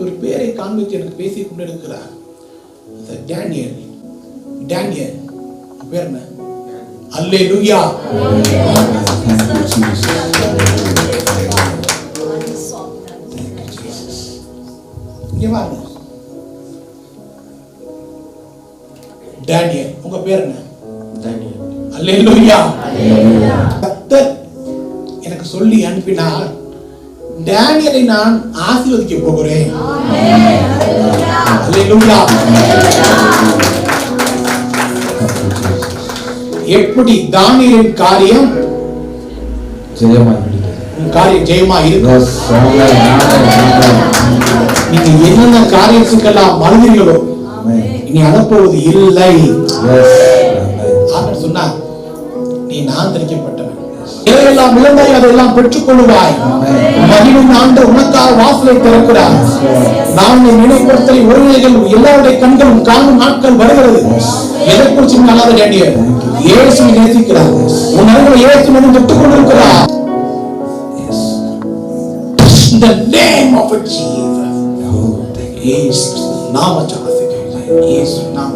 ஒரு பேரை காண்பித்து எனக்கு பேசி கொண்டிருக்கிறார். டேனியல் டேனியல் பேர் என்ன? அல்லே லுயா டேனியல் உங்க பேர் என்ன? அல்லே லுயா எனக்கு சொல்லி அனுப்பினார். டேனியலை நான் ஆசீர்வதிக்க போகிறேன். எப்படி தானியலின் காரியம்? உன் காரியம் ஜெயமா. நீங்க என்னென்ன காரியத்துக்கெல்லாம் Amen. இனி அனுப்புவது இல்லை. சொன்னார் நீ நான் தெரிவிக்கப்பட்டவன் எதையெல்லாம் இழந்தாய் அதெல்லாம் பெற்றுக் கொள்வாய் மகிழும் ஆண்டு உனக்காக வாசலை திறக்கிறார். நான் உன்னை நினைப்படுத்தலை ஒருநிலைகள் எல்லாருடைய கண்களும் காணும் நாட்கள் வருகிறது. எதை குறிச்சு நல்லாத வேண்டிய இயேசு நேசிக்கிறார். உன் அருகில் இயேசு வந்து தொட்டுக் கொண்டிருக்கிறார். Oh, thank you. இயேசு நாம ஜாசிக்கிறேன் இயேசு நாம